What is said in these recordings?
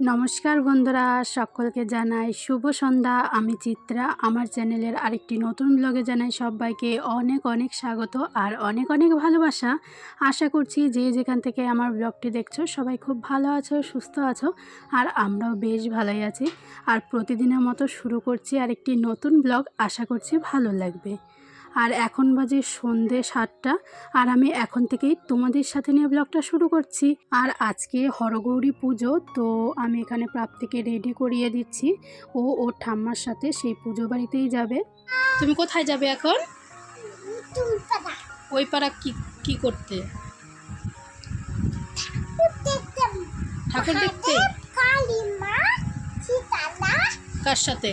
নমস্কার বন্ধুরা, সকলকে জানাই শুভ সন্ধ্যা। আমি চিত্রা, আমার চ্যানেলের আরেকটি নতুন ব্লগে জানাই সবাইকে অনেক অনেক স্বাগত আর অনেক অনেক ভালোবাসা। আশা করছি যে যেখান থেকে আমার ব্লগটি দেখছ সবাই খুব ভালো আছো, সুস্থ আছো আর আমরাও বেশ ভালোই আছি। আর প্রতিদিনের মতো শুরু করছি আরেকটি নতুন ব্লগ, আশা করছি ভালো লাগবে। আর এখন বাজে সন্ধে সাতটা আর আমি এখন থেকেই তোমাদের সাথে নিয়ে ব্লগটা শুরু করছি। আর আজকে হরগৌরী পুজো তো আমি এখানে প্রাপ্তিকে রেডি করিয়ে দিচ্ছি। ও ওর ঠাম্মার সাথে সেই পুজো বাড়িতেই যাবে। তুমি কোথায় যাবে এখন? ওই পাড়া কি কি করতে? ঠাকুর দেখতে? কার সাথে?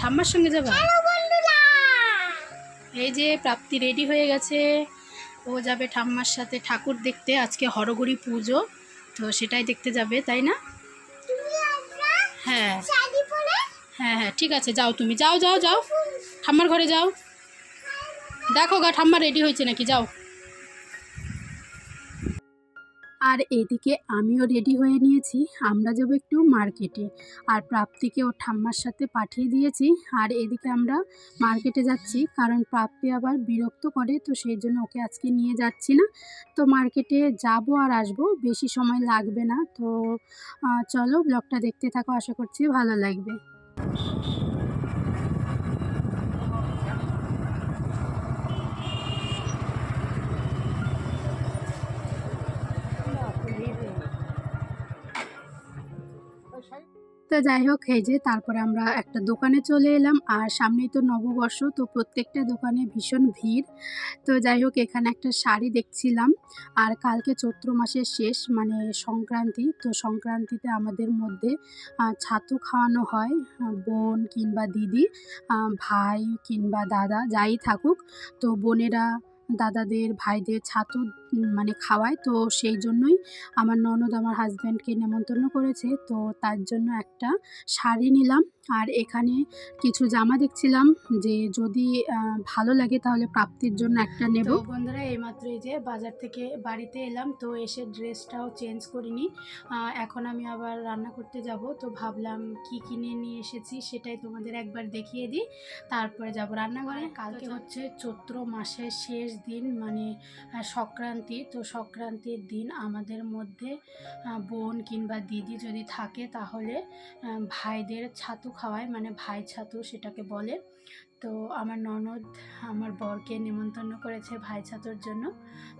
ঠাম্মার সঙ্গে যাবে? এই যে প্রাপ্তি রেডি হয়ে গেছে। ও যাবে ঠাম্মার সাথে ঠাকুর দেখতে আজকে হরগড়ি পুজো তো সেটাই দেখতে যাবে তাই না? হ্যাঁ। হ্যাঁ হ্যাঁ ঠিক আছে যাও তুমি। যাও যাও যাও। ঠাম্মার ঘরে যাও। দেখো গা ঠাম্মা রেডি হয়েছে নাকি? যাও। আর এদিকে আমিও রেডি হয়ে নিয়েছি, আমরা যাব একটু মার্কেটে। আর প্রাপ্তিকে ওর ঠাম্মার সাথে পাঠিয়ে দিয়েছি, আর এদিকে আমরা মার্কেটে যাচ্ছি, কারণ প্রাপ্তি আবার বিরক্ত করে, তো সেই জন্য ওকে আজকে নিয়ে যাচ্ছি না। তো মার্কেটে যাব আর আসব, বেশি সময় লাগবে না, তো চলো ব্লগটা দেখতে থাকো, আশা করছি ভালো লাগবে। তো যাই হোক, এই যে তারপরে আমরা একটা দোকানে চলে এলাম, আর সামনেই তো নববর্ষ, তো প্রত্যেকটা দোকানে ভীষণ ভিড়। তো যাই হোক, এখানে একটা শাড়ি দেখছিলাম, আর কালকে চৈত্র মাসের শেষ মানে সংক্রান্তি। তো সংক্রান্তিতে আমাদের মধ্যে ছাতু খাওয়ানো হয় বোন কিংবা দিদি ভাই কিংবা দাদা, যাই থাকুক। তো বোনেরা, দাদাদের, ভাইদের ছাতু মানে খাওয়ায়। তো সেই জন্যই আমার ননদ আমার হাজব্যান্ডকে নেমন্তন্ন করেছে। তো তার জন্য একটা শাড়ি নিলাম। আর এখানে কিছু জামা দেখছিলাম যে যদি ভালো লাগে তাহলে প্রাপ্তির জন্য একটা নেব। বন্ধুরা এইমাত্র এই যে বাজার থেকে বাড়িতে এলাম। তো এসে ড্রেসটাও চেঞ্জ করিনি। এখন আমি আবার রান্না করতে যাব। তো ভাবলাম কি কিনে নিয়ে এসেছি সেটাই তোমাদের একবার দেখিয়ে দিই। তারপরে যাব রান্নাঘরে। কালকে হচ্ছে চৈত্র মাসের শেষ দিন। মানে আহ, সংক্রান্তি তো সংক্রান্তির দিন আমাদের মধ্যে বোন কিংবা দিদি যদি থাকে তাহলে ভাইদের ছাতু খাওয়ায় মানে ভাই ছাতু সেটাকে বলে। তো আমার ননদ আমার বরকে নেমন্তন্ন করেছে ভাই ছাতুর জন্য।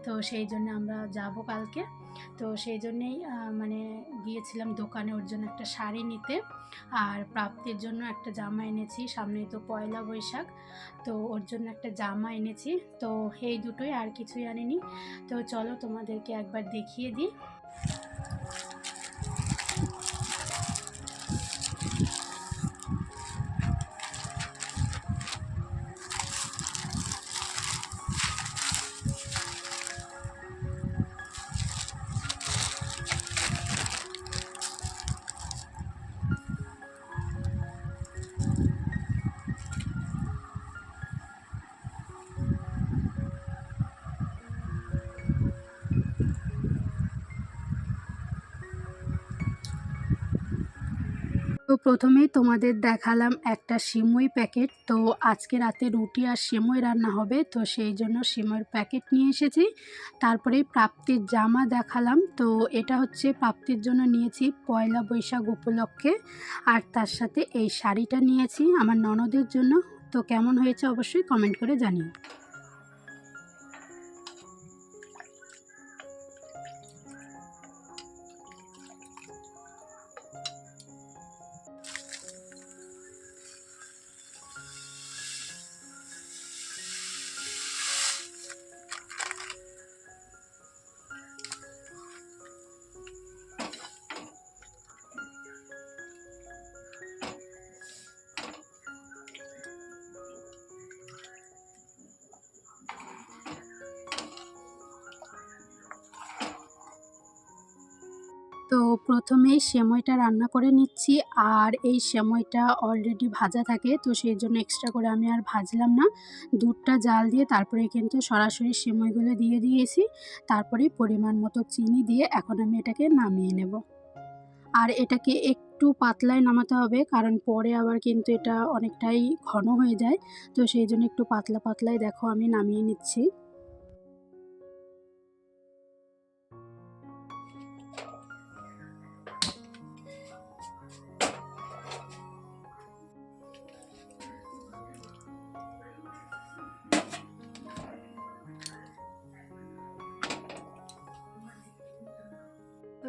তো সেই জন্য আমরা যাব কালকে। তো সেই জন্যেই মানে গিয়েছিলাম দোকানে ওর জন্য একটা শাড়ি নিতে। আর প্রাপ্তির জন্য একটা জামা এনেছি, সামনেই তো পয়লা বৈশাখ। তো ওর জন্য একটা জামা এনেছি। তো এই দুটোই আর কিছুই আনিনি। তো চলো তোমাদেরকে একবার দেখিয়ে দিই। প্রথমেই তোমাদের দেখালাম একটা সিমুই প্যাকেট। তো আজকে রাতে রুটি আর সিমুই রান্না হবে। তো সেই জন্য সিমুইয়ের প্যাকেট নিয়ে এসেছি। তারপরে প্রাপ্তির জামা দেখালাম। তো এটা হচ্ছে প্রাপ্তির জন্য নিয়েছি পয়লা বৈশাখ উপলক্ষে। আর তার সাথে এই শাড়িটা নিয়েছি আমার ননদের জন্য। তো কেমন হয়েছে অবশ্যই কমেন্ট করে জানিও। তো প্রথমেই সেমইটা রান্না করে নিচ্ছি আর এই সেমইটা অলরেডি ভাজা থাকে, তো সেই জন্য এক্সট্রা করে আমি আর ভাজলাম না। দুধটা জাল দিয়ে তারপরে কিন্তু সরাসরি সেমইগুলো দিয়ে দিয়েছি। তারপরে পরিমাণ মতো চিনি দিয়ে এখন আমি এটাকে নামিয়ে নেব। আর এটাকে একটু পাতলায় নামাতে হবে, কারণ পরে আবার কিন্তু এটা অনেকটাই ঘন হয়ে যায়। তো সেই জন্য একটু পাতলা পাতলায় দেখো আমি নামিয়ে নিচ্ছি।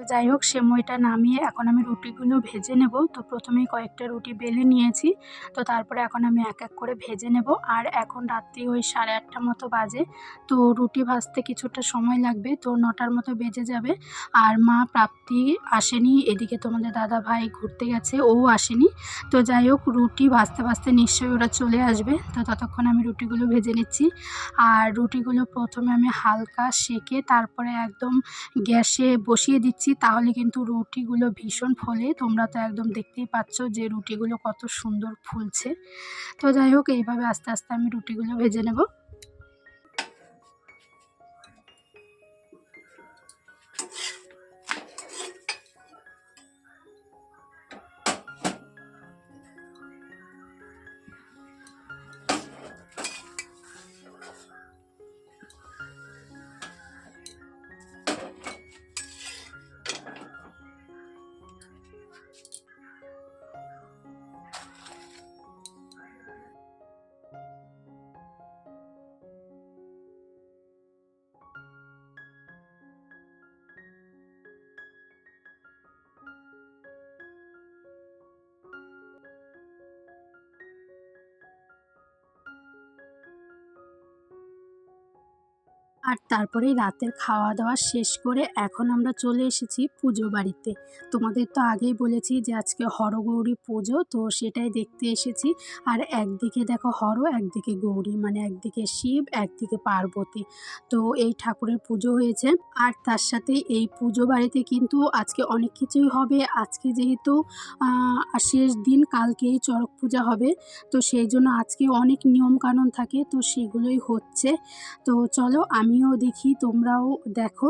যাই হোক সেমইটা নামিয়ে এখন আমি রুটিগুলো ভেজে নেব। তো প্রথমেই কয়েকটা রুটি বেলে নিয়েছি। তো তারপরে এখন আমি এক এক করে ভেজে নেব। আর এখন রাত্রি ওই সাড়ে আটটা মতো বাজে। তো রুটি ভাজতে কিছুটা সময় লাগবে। তো নটার মতো বেজে যাবে। আর মা প্রাপ্তি আসেনি। এদিকে তোমাদের দাদা ভাই ঘুরতে গেছে, ও আসেনি। তো যাই হোক, রুটি ভাজতে ভাজতে নিশ্চয়ই ওরা চলে আসবে। তো ততক্ষণ আমি রুটিগুলো ভেজে নিচ্ছি। আর রুটিগুলো প্রথমে আমি হালকা সেকে তারপরে একদম গ্যাসে বসিয়ে দিচ্ছি। তাহলে কিন্তু রুটিগুলো ভীষণ ফলে তোমরা তো একদম দেখতেই পাচ্ছ যে রুটিগুলো কত সুন্দর ফুলছে। তো যাই হোক, এইভাবে আস্তে আস্তে আমি রুটিগুলো ভেজে নেব। আর তারপরে রাতের খাওয়া দাওয়া শেষ করে এখন আমরা চলে এসেছি পুজো বাড়িতে। তোমাদের তো আগেই বলেছি যে আজকে হরগৌরী পুজো, তো সেটাই দেখতে এসেছি। আর একদিকে দেখো হর, একদিকে গৌরী মানে একদিকে শিব, একদিকে পার্বতী। তো এই ঠাকুরের পুজো হয়েছে। আর তার সাথে এই পুজো বাড়িতে কিন্তু আজকে অনেক কিছুই হবে। আজকে যেহেতু শেষ দিন, কালকেই চড়ক পূজা হবে। তো সেই জন্য আজকে অনেক নিয়মকানুন থাকে, তো সেগুলোই হচ্ছে। তো চলো আমিও দেখি তোমরাও দেখো।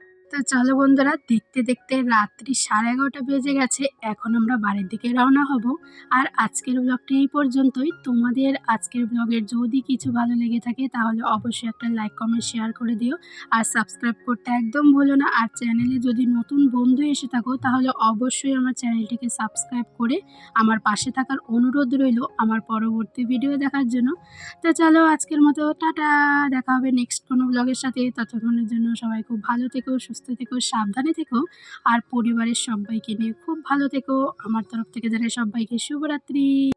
তো চলো বন্ধুরা, দেখতে দেখতে রাত্রি সাড়ে এগারোটা বেজে গেছে। এখন আমরা বাড়ির দিকে রওনা হব। আর আজকের ব্লগটা এই পর্যন্তই। তোমাদের আজকের ব্লগের যদি কিছু ভালো লেগে থাকে, তাহলে অবশ্যই একটা লাইক কমেন্ট শেয়ার করে দিও। আর সাবস্ক্রাইব করতে একদম ভুলো না। আর চ্যানেলে যদি নতুন বন্ধু এসে থাকো, তাহলে অবশ্যই আমার চ্যানেলটিকে সাবস্ক্রাইব করে আমার পাশে থাকার অনুরোধ রইল আমার পরবর্তী ভিডিও দেখার জন্য। তো চলো আজকের মতো, টাটা। দেখা হবে নেক্সট কোনো ব্লগের সাথে। ততক্ষণের জন্য সবাই খুব ভালো থেকো সুস্থ থেকো, সাবধানে থেকো। আর পরিবারের সবাইকে নিয়ে খুব ভালো থেকো। আমার তরফ থেকে জানাই সবাইকে শুভরাত্রি।